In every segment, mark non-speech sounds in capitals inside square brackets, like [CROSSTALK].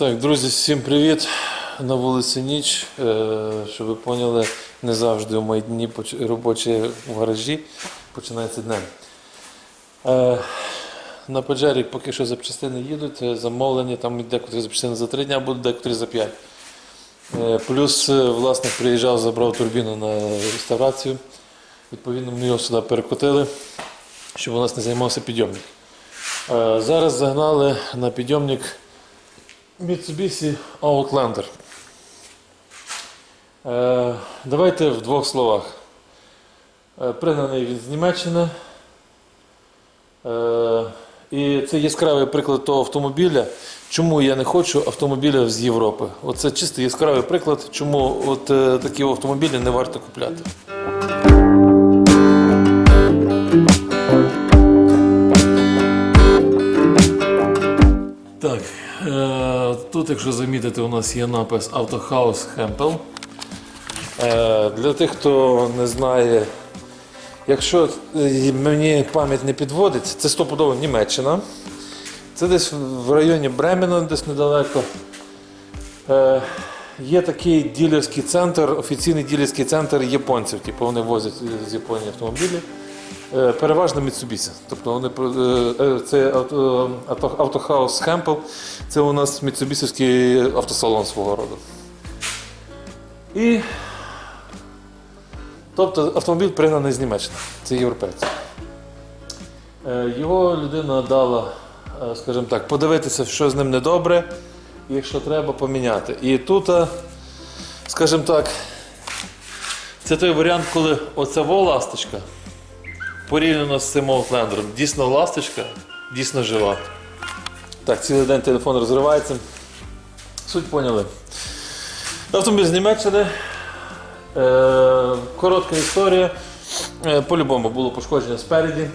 Так, друзі, всім привіт. На вулиці ніч. Е, Щоб ви поняли, не завжди у мої дні робочі в гаражі починається днем. На Паджері поки що запчастини їдуть, е, замовлені, там декотрі запчастини за три дні будуть, декотрі за п'ять. Е, Плюс власник приїжджав, забрав турбіну на реставрацію. Відповідно, ми його сюди перекотили, щоб у нас не займався підйомник. Зараз загнали на підйомник Mitsubishi Outlander. Е, давайте в двох словах. Е, пригнаний він з Німеччини. Е, і це яскравий приклад того автомобіля, чому я не хочу автомобіля з Європи. Оце чисто яскравий приклад, чому от такі автомобілі не варто купляти. Якщо замітите, у нас є напис Автохаус Хемпел. Е, для тих, хто не знає, якщо е, мені пам'ять не підводить, це стопудово Німеччина. Це десь в районі Бремена, десь недалеко. Е, є такий ділерський центр, офіційний ділерський центр японців. Типу вони возять з Японії автомобілі. Е, Переважно Mitsubishi. Тобто вони е, е, це авто- авто- автохаус Хемпел, це у нас Мітсубісівський автосалон свого роду. І тобто автомобіль пригнаний з Німеччини, це європейці. Його людина дала, скажімо так, подивитися, що з ним недобре, якщо треба, поміняти. І тут, скажімо так, це той варіант, коли оця во ласточка порівняно з цим Outlander'ом. Дійсно ласточка, дійсно жива. Так, цілий день телефон розривається. Суть поняли. Автомобіль з Німеччини. Е, коротка історія. Е, по-любому було пошкодження спереді.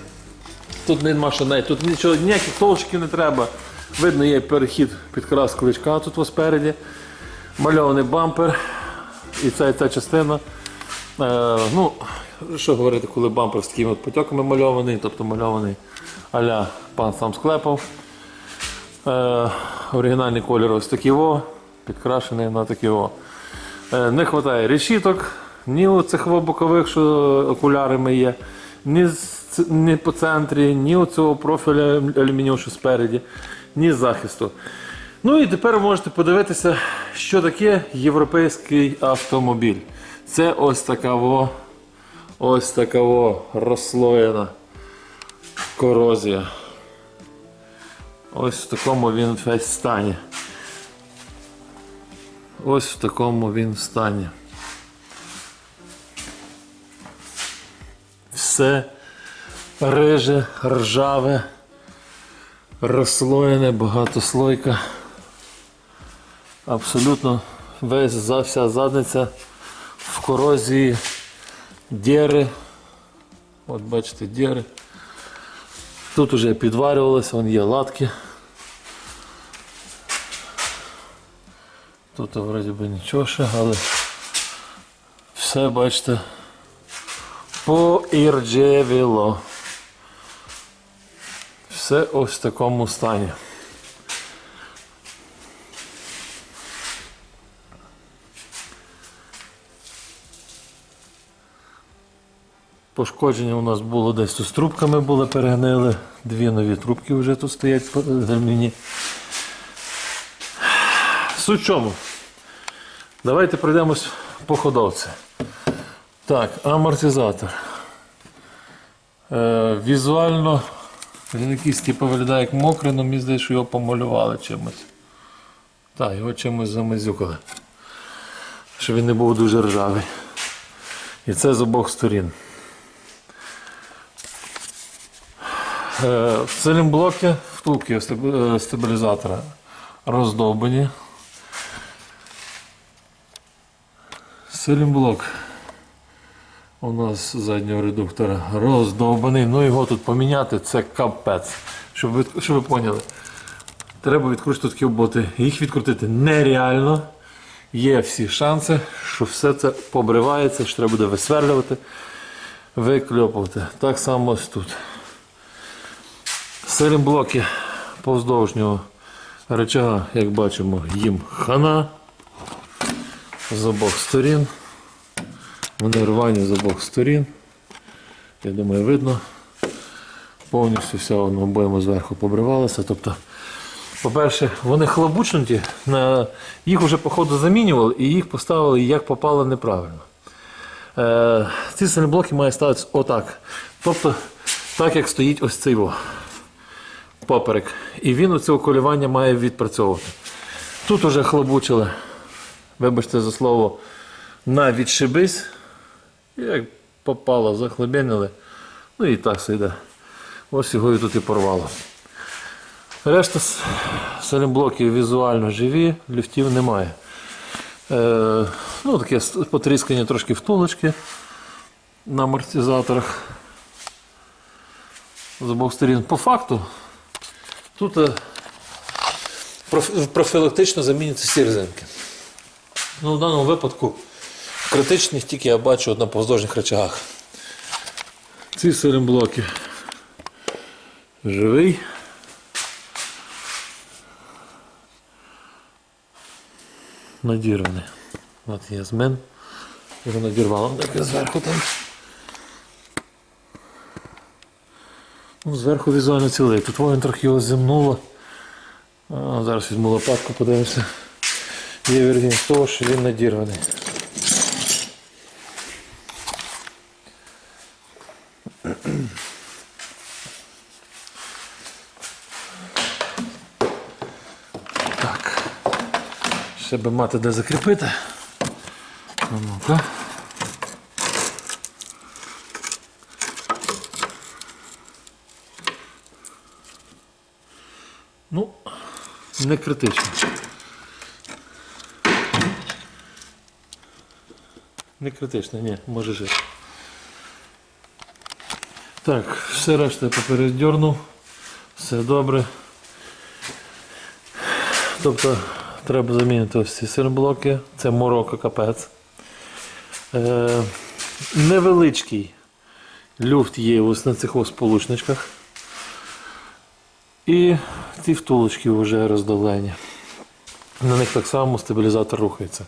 Тут нема що навіть, тут нічого, ніяких толчків не треба. Видно, є перехід під крас кличка тут спереді. Мальований бампер. І ця, і ця частина. Е, ну, що говорити, коли бампер з такими от потьоками мальований, тобто мальований аля пан сам склепав. Е, оригінальний колір ось такий во, підкрашений на такий во. Е, не вистачає решіток, ні у цих бокових, що окулярами є, ні, ні по центрі, ні у цього профіля алюмінієвого, що спереді, ні з захисту. Ну і тепер можете подивитися, що таке європейський автомобіль. Це ось така во, ось така розслоєна корозія. Ось в такому він весь стані. Ось в такому він стані. Все риже, ржаве, розслоєне, багатослойка. Абсолютно весь вся задниця в корозії дєри. От бачите, дєри. Тут уже підварювалося, вон є латки. Тут вроді би нічого ще, але все, бачите, поірджевіло. Все ось в такому стані. Пошкодження у нас було десь з трубками були перегнили. Дві нові трубки вже тут стоять гальміні. Суть чому? Давайте пройдемось по ходовці. Так, амортизатор. Е, візуально він якийсь типу виглядає як мокрий, але мені здається, що його помалювали чимось. Так, його чимось замазюкали. Щоб він не був дуже ржавий. І це з обох сторін. В цилімблокі втулки е, стабілізатора роздовбані. Цилімблок у нас заднього редуктора роздовбаний. Ну його тут поміняти це капець. Щоб ви, щоб ви поняли. Треба відкрутити такі боти. Їх відкрутити нереально. Є всі шанси, що все це побривається, що треба буде висверлювати, викльопувати. Так само ось тут. Силімблоки повздовж нього Речага, як бачимо, їм хана з обох сторін. Вони рвані з обох сторін. Я думаю, видно. Повністю вся воно обоємо зверху побривалася. Тобто, по-перше, вони хлобучнуті, їх вже по ходу замінювали і їх поставили як попало неправильно. Е, ці сильноблоки мають ставитися отак. Тобто, так як стоїть ось цей во, поперек. І він у цього колювання має відпрацьовувати. Тут уже хлобучили, вибачте за слово, на відшибись. Як попало, захлебенили. Ну і так все йде. Ось його і тут і порвало. Решта салімблоків візуально живі, люфтів немає. Е, ну, таке потріскання трошки втулочки на амортизаторах з обох сторін. По факту тут е, профілактично замінюються всі резинки. Ну, в даному випадку критичних тільки я бачу на повздовжних речагах. Ці салімблоки живий. Надірваний. От є змен. Його надірвало зверху там. Зверху візуально цілий. Тут воїн трохи його зімнуло. А, зараз візьму лопатку, подивимося. Є віргінь того, що він надірваний. Так. Ще би мати де закріпити. Ну-ка. Не критично. Не критично, ні, може жити. Так, все решта я попереддернув. Все добре. Тобто треба замінити ось ці сирблоки. Це морока капець. Е, невеличкий люфт є ось на цих ось сполучничках. І ці втулочки вже роздолені. На них так само стабілізатор рухається.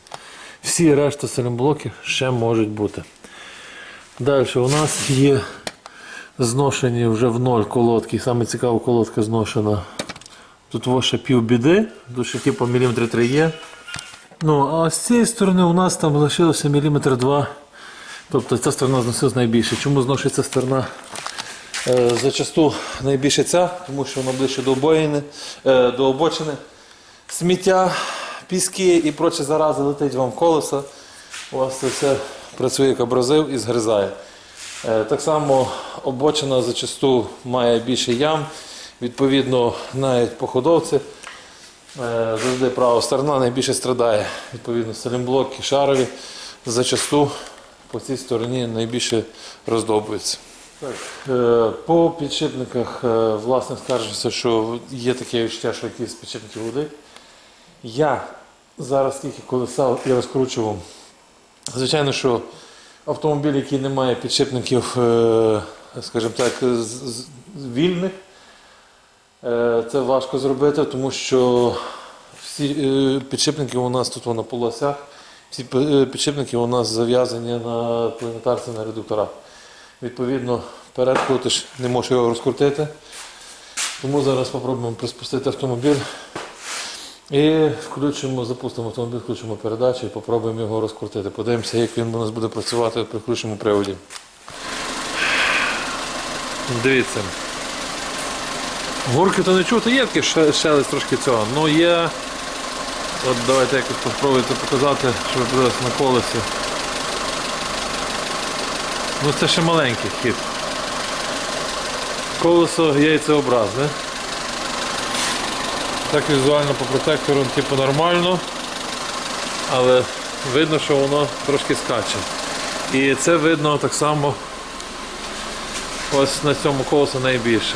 Всі решта силімблоків ще можуть бути. Далі у нас є зношені вже в ноль колодки. Саме цікава колодка зношена. Тут во ще пів біди, ще типу міліметри 3 є. Ну, а з цієї сторони у нас там лишилося міліметр 2. Тобто ця сторона зносилась найбільше. Чому зношується сторона? Е, зачасту найбільше ця, тому що вона ближче до обоїни, е, до обочини. Сміття, піски і прочі зарази летить вам в колесо. У вас це все працює як абразив і згризає. Е, Так само обочина зачасту має більше ям. Відповідно, навіть по ходовці е, завжди права сторона найбільше страдає. Відповідно, салімблоки, шарові зачасту по цій стороні найбільше роздовбуються. Е, по підшипниках е, власник скаржився, що є таке відчуття, що якісь підшипники води. Я зараз тільки колесав і розкручував. Звичайно, що автомобіль, який не має підшипників, е, скажімо так, вільних, це важко зробити, тому що всі підшипники у нас тут на полосях, всі підшипники у нас зав'язані на планетарці на редукторах. Відповідно, перед крутиш, не можеш його розкрутити. Тому зараз спробуємо приспустити автомобіль і включимо, запустимо автомобіль, включимо передачу і спробуємо його розкрутити. Подивимося, як він у нас буде працювати при включеному приводі. Дивіться. Гурки то не чути, є такий ше- шелест трошки цього. Ну є. От давайте якось спробуйте показати, щоб ви на колесі. Ну це ще маленький хід. Колесо яйцеобразне. Так візуально по протектору типу нормально, але видно, що воно трошки скаче. І це видно так само ось на цьому колесу найбільше.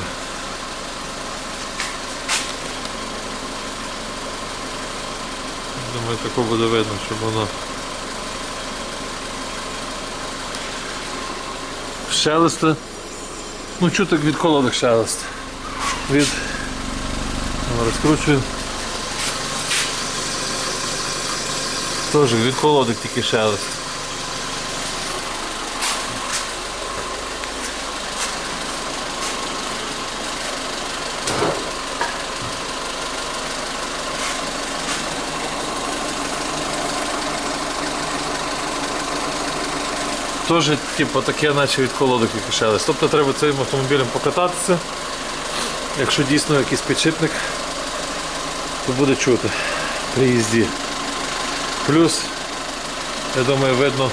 Думаю, тако буде видно, щоб воно. шелесту. Ну, чуток від колодок шелест. Від... Ну, розкручую. Теж від колодок тільки шелест. Теж, типу, таке, наче від колодок тільки шелест. Тобто треба цим автомобілем покататися. Якщо дійсно якийсь підшипник, то буде чути при їзді. Плюс, я думаю, видно,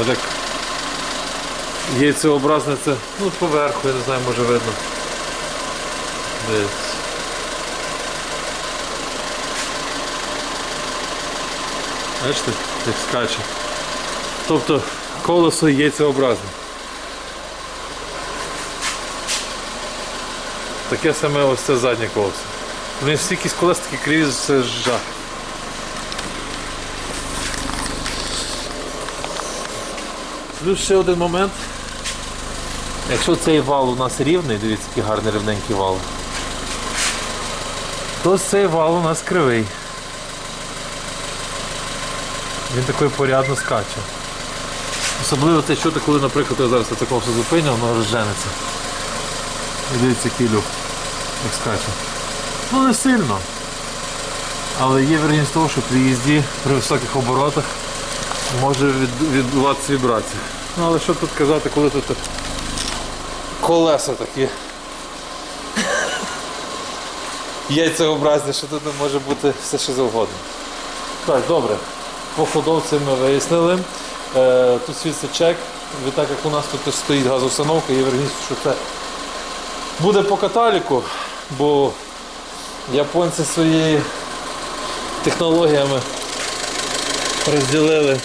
от як яйцеобразне це, ну поверху, я не знаю, може видно. Десь. Бачите, як скаче. Тобто колесо яйцеобразне. Таке саме ось це заднє колесо. Вони всі якісь колеса такі криві, це жах. Плюс ще один момент. Якщо цей вал у нас рівний, дивіться, який гарний рівненький вал, то цей вал у нас кривий. Він такий порядно скаче. Особливо це чути, коли, наприклад, я зараз такого все зупиню, воно розженеться. І дивіться, люк, як скаче. Ну не сильно. Але є вірогідність того, що при їзді при високих оборотах може від- відбуватися вібрація. Ну але що тут казати, коли тут колеса такі [LAUGHS] яйцеобразні, що тут може бути все що завгодно. Так, добре. По ходовці ми вияснили. Е, тут світиться чек. Відтак як у нас тут стоїть газоустановка, є вірогідність, що це буде по каталіку, бо японці своєю технологіями розділили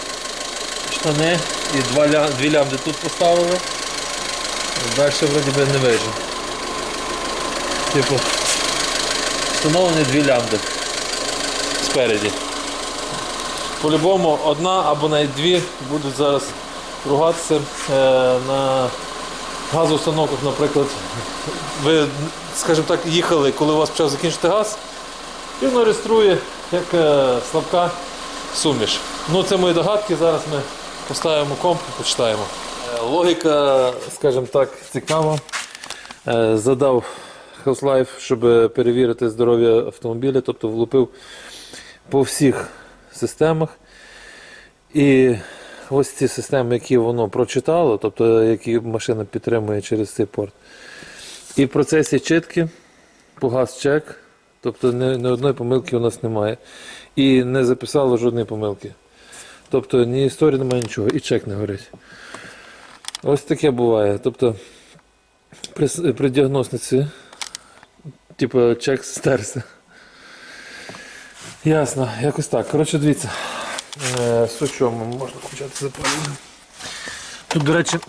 штани і два ля, дві лямди тут поставили. Далі вроді би не вижу. Типу, встановлені дві лямди спереді. По-любому одна або навіть дві будуть зараз ругатися е, на газоустановках, наприклад. Ви, скажімо так, їхали, коли у вас почав закінчити газ, і воно реєструє як е, слабка суміш. Ну, це мої догадки, зараз ми поставимо комп і почитаємо. Е, Логіка, скажімо так, цікава. Задав Health Life, щоб перевірити здоров'я автомобіля, тобто влупив по всіх системах. І ось ці системи, які воно прочитало, тобто які машина підтримує через цей порт. І в процесі читки погас чек, тобто ні, ні одної помилки у нас немає. І не записало жодної помилки. Тобто ні історії немає нічого, і чек не горить. Ось таке буває. Тобто при, при діагностиці, типу, чек стерся. Ясно, якось так. Коротше, дивіться. Е, З чому можна включати запалення. Тут, до речі,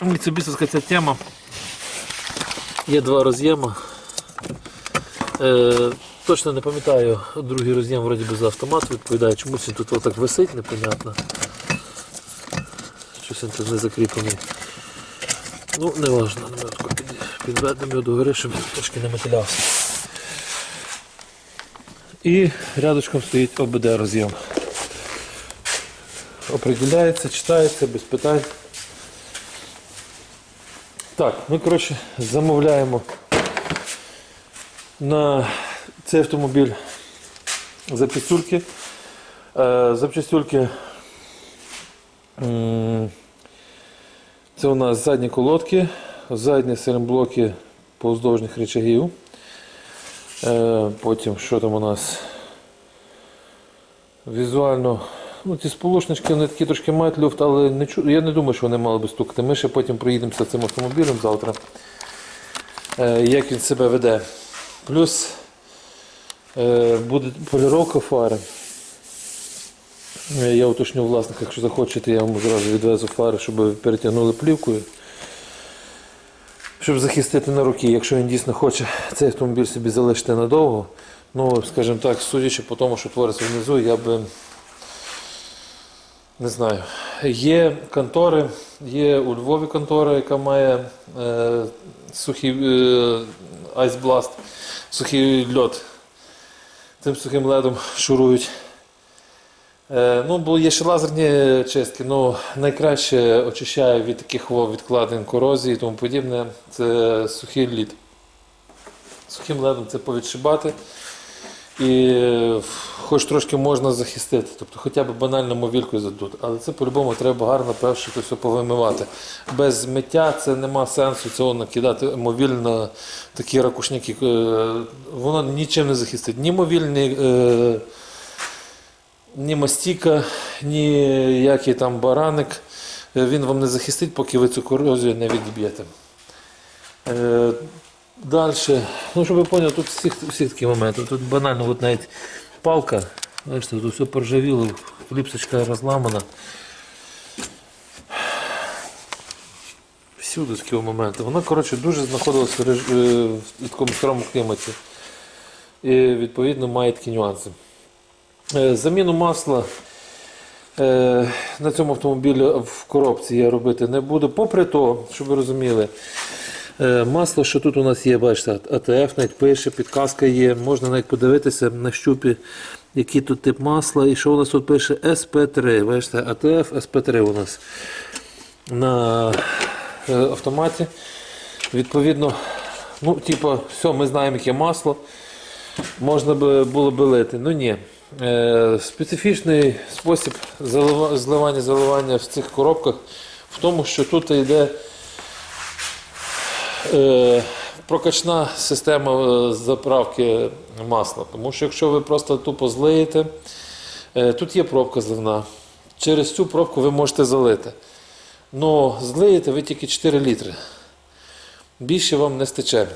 Mitsubishi ця тема. Є два роз'єми. Е, точно не пам'ятаю, другий роз'єм вроді би за автомат відповідає, чомусь він тут отак висить, непонятно. Щось він тут не закріплений. Ну, не тако підведемо його догори, щоб трошки не металявся. І рядочком стоїть ОБД роз'єм. Определяється, читається без питань. Так, ми коротше замовляємо на цей автомобіль запчастюльки. Е, запчастюльки це у нас задні колодки, задні силімблоки повздовжних речагів. Е, Потім що там у нас? Візуально, ну ці сполучнички вони такі трошки мають люфт, але не чу... я не думаю, що вони мали би стукати. Ми ще потім проїдемося цим автомобілем завтра. Е, Як він себе веде. Плюс е, буде поліровка фари. Я уточню власника, якщо захочете, я йому зразу відвезу фари, щоб перетягнули плівкою. Щоб захистити на руки, якщо він дійсно хоче цей автомобіль собі залишити надовго. Ну, скажімо так, судячи по тому, що твориться внизу, я би не знаю. Є контори, є у Львові контора, яка має е, сухий е, айсбласт, сухий льот цим сухим ледом шурують. Е, ну, є ще лазерні чистки, ну найкраще очищає від таких відкладень корозії і тому подібне. Це сухий лід. Сухим ледом це повідшибати. І е, хоч трошки можна захистити, тобто хоча б банально мовількою задути. Але це по-любому треба гарно перше все повимивати. Без миття це нема сенсу цього накидати мовіль на такі ракушники. Е, Воно нічим не захистить. Ні мовіль, ні, ні мастіка, ні який там бараник. Е, Він вам не захистить, поки ви цю корозію не відіб'єте. Е, Далі, ну щоб ви поняли, тут всіх, всіх такі моменти. Тут банально от навіть палка, бачите, тут все поржавіло, кліпсочка розламана. Всюди такі моменти. Вона, коротше, дуже знаходилася в, е, в такому старому кліматі. І відповідно має такі нюанси. Е, Заміну масла е, на цьому автомобілі в коробці я робити не буду. Попри то, щоб ви розуміли, Е, Масло, що тут у нас є, бачите, АТФ навіть пише, підказка є, можна навіть подивитися на щупі, який тут тип масла, і що у нас тут пише СП3. Бачите, АТФ, СП3 у нас на автоматі. Відповідно, ну, типу, все, ми знаємо, яке масло. Можна було би лити. Ну ні. Е, специфічний спосіб зливання заливання в цих коробках в тому, що тут йде е, прокачна система е, заправки масла. Тому що якщо ви просто тупо злиєте, тут є пробка зливна. Через цю пробку ви можете залити. Ну, злиєте ви тільки 4 літри. Більше вам не стече.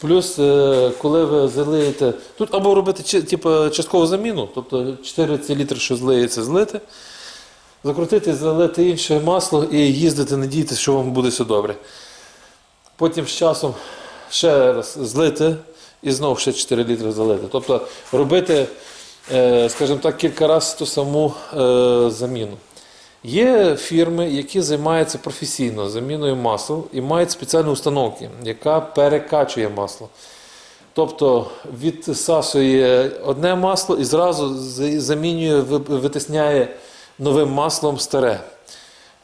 Плюс, е, коли ви залиєте, тут або робити типу, часткову заміну, тобто 4 ці літри, що злиється, злити, закрутити, залити інше масло і їздити, надіятися, що вам буде все добре. Потім з часом ще раз злити і знову ще 4 літри залити. Тобто робити, е, скажімо так, кілька разів ту саму е, заміну. Є фірми, які займаються професійно заміною масел і мають спеціальні установки, яка перекачує масло. Тобто відсасує одне масло і зразу замінює, витисняє новим маслом старе.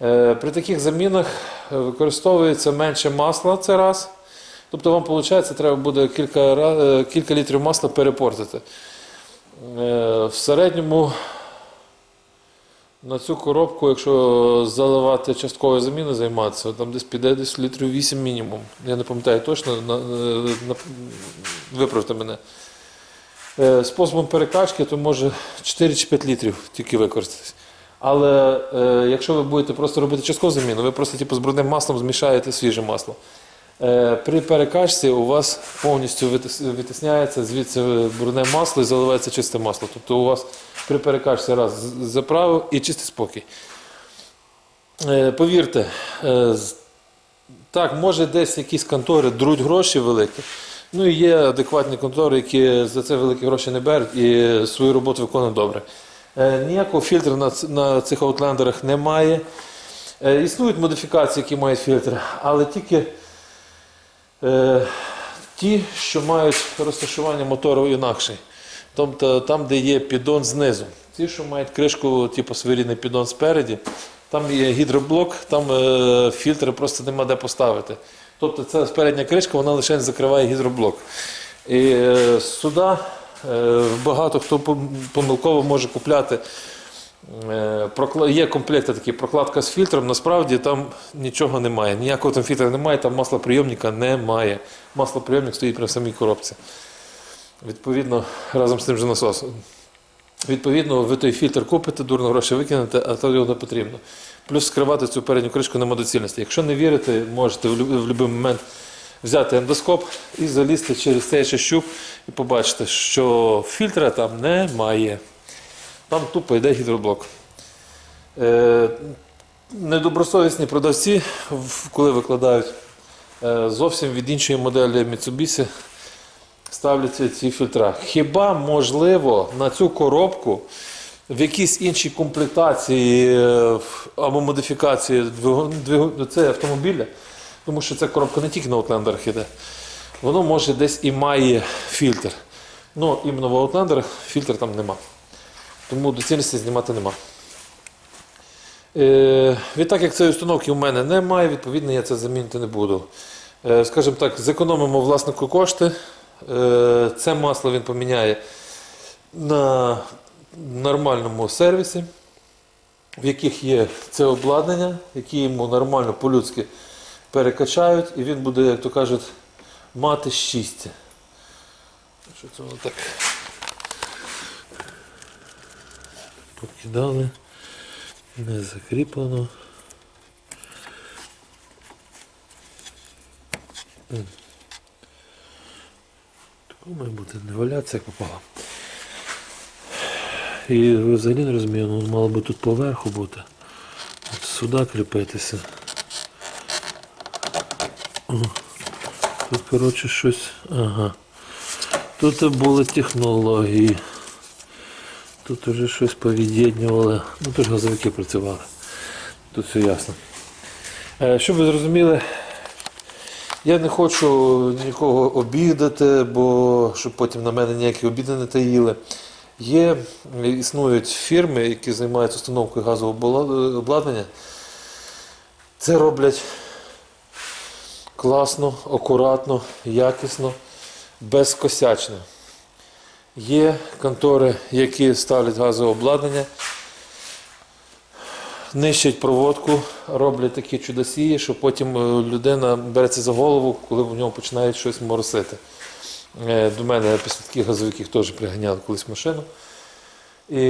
Е, При таких замінах використовується менше масла це раз. Тобто вам виходить, треба буде кілька, е, кілька літрів масла перепортити. Е, В середньому на цю коробку, якщо заливати частковою заміною займатися, там десь піде десь літрів 8 мінімум. Я не пам'ятаю точно, на, на, виправте мене. Е, Способом перекачки, то може 4 чи 5 літрів тільки використатись. Але е, якщо ви будете просто робити часткову заміну, ви просто типу, з брудним маслом змішаєте свіже масло. Е, при перекачці у вас повністю витисняється звідси брудне масло і заливається чисте масло. Тобто у вас при перекачці раз заправив і чистий спокій. Е, повірте, е, так, може десь якісь контори друуть гроші великі. Ну і є адекватні контори, які за це великі гроші не беруть і свою роботу виконують добре. Ніякого фільтру на, на цих аутлендерах немає. Існують модифікації, які мають фільтр, але тільки ті, що мають розташування мотору інакший. Тобто там, де є піддон знизу. Ті, що мають кришку, типу своєрідний піддон спереді, там є гідроблок, там е, фільтри просто нема де поставити. Тобто ця передня кришка вона лише закриває гідроблок. І е, сюди е, багато хто помилково може купляти. Е, Є комплекти такі прокладка з фільтром, насправді там нічого немає. Ніякого там фільтра немає, там маслоприйомника немає. Маслоприйомник стоїть при самій коробці. Відповідно, разом з тим же насосом. Відповідно, ви той фільтр купите, дурно гроші викинете, а то його не потрібно. Плюс скривати цю передню кришку нема доцільності. Якщо не вірите, можете в будь-який момент взяти ендоскоп і залізти через цей ще щуп і побачите, що фільтра там немає. Там тупо йде гідроблок. Е, недобросовісні продавці, коли викладають е, зовсім від іншої моделі Mitsubishi, ставлять ці- фільтра. Хіба можливо на цю коробку в якійсь іншій комплектації е, або модифікації двигун, двигун, це автомобіля, тому що ця коробка не тільки на Outlanderах іде, воно може десь і має фільтр. Ну, іменно в Outlander фільтр там нема. Тому доцільності знімати нема. Е, відтак, як цієї установки у мене немає, відповідно, я це замінити не буду. Е, скажімо так, зекономимо власнику кошти. Е, це масло він поміняє на нормальному сервісі, в яких є це обладнання, які йому нормально по-людськи перекачають, і він буде, як то кажуть, мати щастя. Що це воно так? Покидали, не закріплено. Такого має бути не валятися, як попало. І взагалі не розумію, ну мало би тут поверху бути. От сюди кріпитися. Тут, коротше, щось. Ага. Тут були технології. Тут вже щось повід'єднювали. Ну тут газовики працювали. Тут все ясно. Е, Щоб ви зрозуміли, я не хочу нікого обідати, бо щоб потім на мене ніякі обіди не таїли. Є, існують фірми, які займаються установкою газового обладнання. Це роблять класно, акуратно, якісно, безкосячно. Є контори, які ставлять газове обладнання, нищать проводку, роблять такі чудосії, що потім е, людина береться за голову, коли в нього починають щось моросити. Е, До мене після таких газовиків теж приганяли колись машину. І,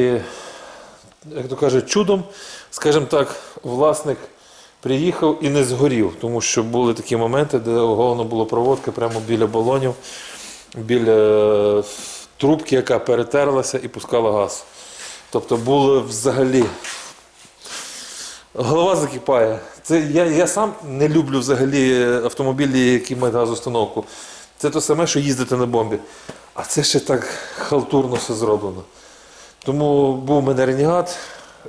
як то кажуть, чудом, скажімо так, власник приїхав і не згорів, тому що були такі моменти, де оголено було проводка прямо біля балонів, біля е, трубки, яка перетерлася і пускала газ. Тобто було взагалі. Голова закипає. Це я, я сам не люблю взагалі автомобілі, які мають газоустановку. Це те саме, що їздити на бомбі. А це ще так халтурно все зроблено. Тому був у мене ренігат.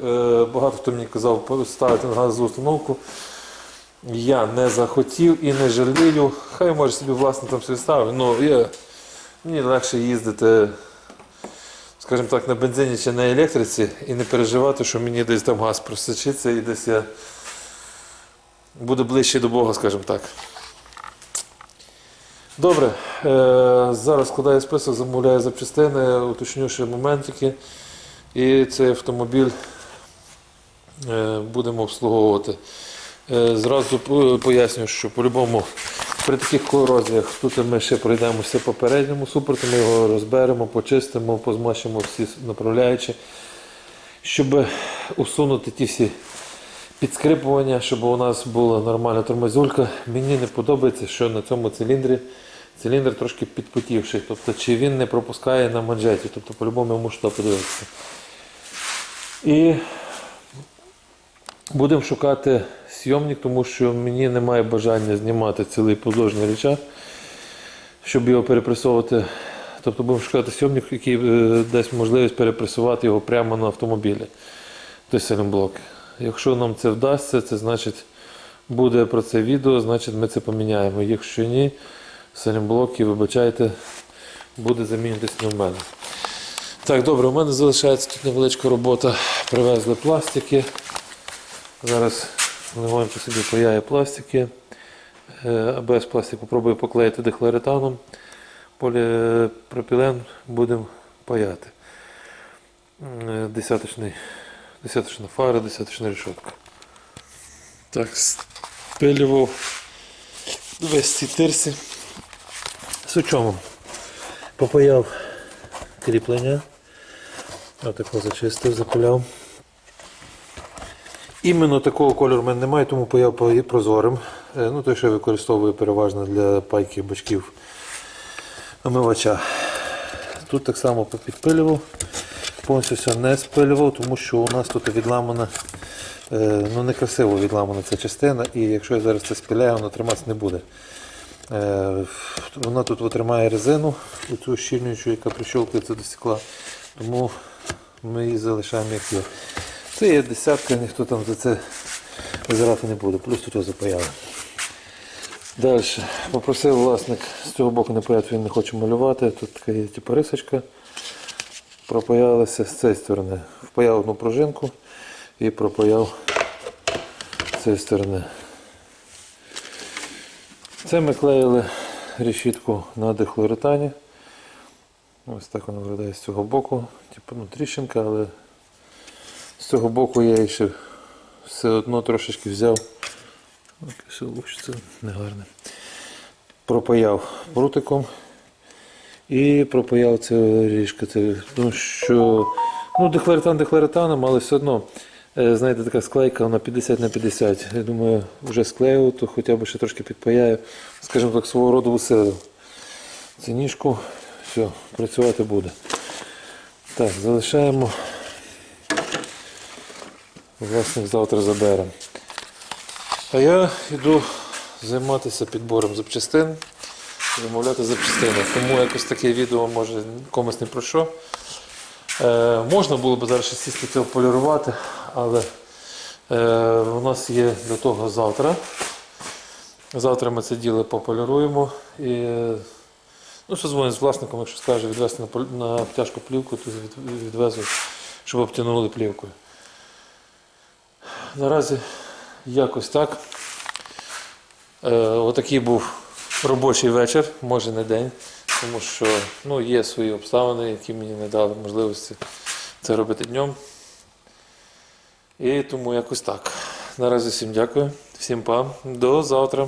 Е, Багато хто мені казав ставити на газову установку. Я не захотів і не жалію. Хай може собі власне там собі ставить. Ну, я, мені легше їздити, скажімо так, на бензині чи на електриці і не переживати, що мені десь там газ просочиться і десь я буду ближче до Бога, скажімо так. Добре, е, зараз складаю список, замовляю запчастини, уточню ще моментики. І цей автомобіль е, будемо обслуговувати. Е, Зразу по- поясню, що по-любому при таких корозіях тут ми ще пройдемося попередньому супорту, ми його розберемо, почистимо, позмащимо всі направляючі, щоб усунути ті всі підскрипування, щоб у нас була нормальна тормозюлька. Мені не подобається, що на цьому циліндрі циліндр трошки підпотівший. Тобто, чи він не пропускає на манжеті. Тобто, по-любому мушу туди подивитися. І будемо шукати сйомник, тому що мені немає бажання знімати цілий подовжний речах, щоб його перепресовувати. Тобто будемо шукати сйомник, який е, дасть можливість перепресувати його прямо на автомобілі. Той сайлентблок. Якщо нам це вдасться, це значить буде про це відео, значить ми це поміняємо. Якщо ні, сайлентблоки, вибачайте, буде замінитись не в мене. Так, добре, у мене залишається тут невеличка робота. Привезли пластики. Зараз легонько собі паяє пластики. Е, без пластику попробую поклеїти дехлоретаном. Поліпропілен будемо паяти. Е, Десяточний, десяточна фара, десяточна решетка. Так, спилював весь ці тирси. Сучомом. Попаяв кріплення. Отако зачистив, запиляв. Іменно такого кольору в мене немає, тому паяв по- прозорим. Е, Ну, той, що я використовую переважно для пайки бачків омивача. Тут так само підпилював. Повністю все не спилював, тому що у нас тут відламана, е, ну некрасиво відламана ця частина, і якщо я зараз це спиляю, воно триматися не буде. Е, Вона тут витримає резину, цю щільнючу, яка прищолкується до стекла. Тому ми її залишаємо як є. Це є десятка, ніхто там за це визирати не буде. Плюс тут запаяли. Далі. Попросив власник з цього боку не паяти, він не хоче малювати. Тут така є типу, рисочка. Пропаялися з цієї сторони. Впаяв одну пружинку і пропаяв з цієї сторони. Це ми клеїли решітку на дихлоретані. Ось так воно виглядає з цього боку. Типу, ну, тріщинка, але з цього боку я ще все одно трошечки взяв. Луч, це негарне. Пропаяв прутиком і пропаяв це ріжка. Це, тому що ну, декларетан декларетаном, але все одно, е, знаєте, така склейка на 50 на 50. Я думаю, вже склеїв, то хоча б ще трошки підпаяю, скажімо так, свого роду усилив. Цю ніжку, все, працювати буде. Так, залишаємо. Власник завтра заберемо. А я йду займатися підбором запчастин, замовляти запчастини. Тому якось таке відео може комусь не про. Е, можна було б зараз сісти це полірувати, але е, у нас є для того завтра. Завтра ми це діло пополіруємо. І, ну, що з власником, якщо скаже відвести на, на тяжку плівку, то відвезу, щоб обтянули плівкою. Наразі якось так. Е, отакий був робочий вечір, може не день, тому що ну, є свої обставини, які мені не дали можливості це робити днем. І тому якось так. Наразі всім дякую, всім па, До завтра.